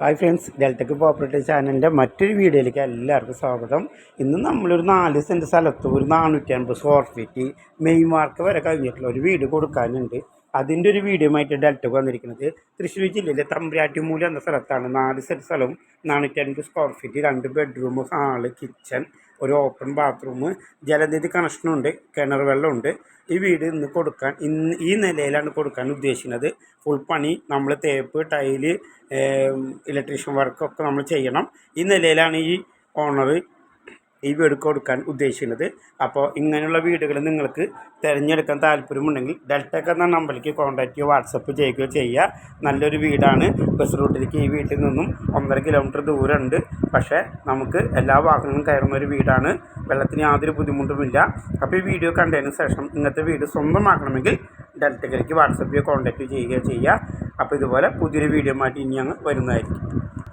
Hi friends ഡെൽറ്റക്ക് cooperative ചാനലിന്റെ മറ്റൊരു വീഡിയോയിലേക്ക് എല്ലാവർക്കും സ്വാഗതം. ഇന്ന് നമ്മളൊരു നാല് സെന്റ് സ്ഥലത്ത് ഒരു നാനൂറ്റി അൻപത് സ്ക്വയർ ഫീറ്റ് മെയ് മാർക്ക് വരെ കഴിഞ്ഞിട്ടുള്ള ഒരു വീട് കൊടുക്കാനുണ്ട്. അതിന്റെ ഒരു വീഡിയോ ആയിട്ട് ഡെൽറ്റക്ക് വന്നിരിക്കുന്നത് തൃശ്ശൂർ ജില്ലയിലെ തമ്പ്രാറ്റിമൂല എന്ന സ്ഥലത്താണ്. നാല് സെന്റ് സ്ഥലവും നാനൂറ്റി അൻപത് സ്ക്വയർ ഫീറ്റ് രണ്ട് ബെഡ്റൂം ഹാൾ കിച്ചൺ ഒരു ഓപ്പൺ ബാത്റൂം ജലനിധി കണക്ഷനുണ്ട് കിണർ വെള്ളമുണ്ട് ഈ വീട് ഇന്ന് കൊടുക്കാൻ ഇന്ന് ഈ നിലയിലാണ് കൊടുക്കാൻ ഉദ്ദേശിക്കുന്നത്. ഫുൾ പണി നമ്മൾ തേപ്പ് ടൈൽ ഇലക്ട്രീഷ്യൻ വർക്കൊക്കെ നമ്മൾ ചെയ്യണം. ഈ നിലയിലാണ് ഈ ഓണർ ഈ വീട് കൊടുക്കാൻ ഉദ്ദേശിക്കുന്നത്. അപ്പോൾ ഇങ്ങനെയുള്ള വീടുകൾ നിങ്ങൾക്ക് തിരഞ്ഞെടുക്കാൻ താല്പര്യമുണ്ടെങ്കിൽ ഡെൽറ്റക്ക് എന്ന നമ്പറിലേക്ക് കോൺടാക്റ്റ് ചെയ്യുക വാട്സപ്പ് ചെയ്യുകയോ ചെയ്യുക. നല്ലൊരു വീടാണ്. ബസ് റൂട്ടിലേക്ക് ഈ വീട്ടിൽ നിന്നും ഒന്നര കിലോമീറ്റർ ദൂരമുണ്ട്. പക്ഷേ നമുക്ക് എല്ലാ വാഹനങ്ങളും കയറുന്ന ഒരു വീടാണ്. വെള്ളത്തിന് യാതൊരു ബുദ്ധിമുട്ടുമില്ല. അപ്പോൾ ഈ വീഡിയോ കണ്ടതിന് ശേഷം ഇന്നത്തെ വീട് സ്വന്തമാക്കണമെങ്കിൽ ഡെൽറ്റക്കിലേക്ക് വാട്സപ്പ് ചെയ്യുക കോൺടാക്റ്റ് ചെയ്യുകയോ ചെയ്യുക. അപ്പോൾ ഇതുപോലെ പുതിയൊരു വീഡിയോ മാറ്റി ഇനി ഞങ്ങൾ വരുന്നതായിരിക്കും.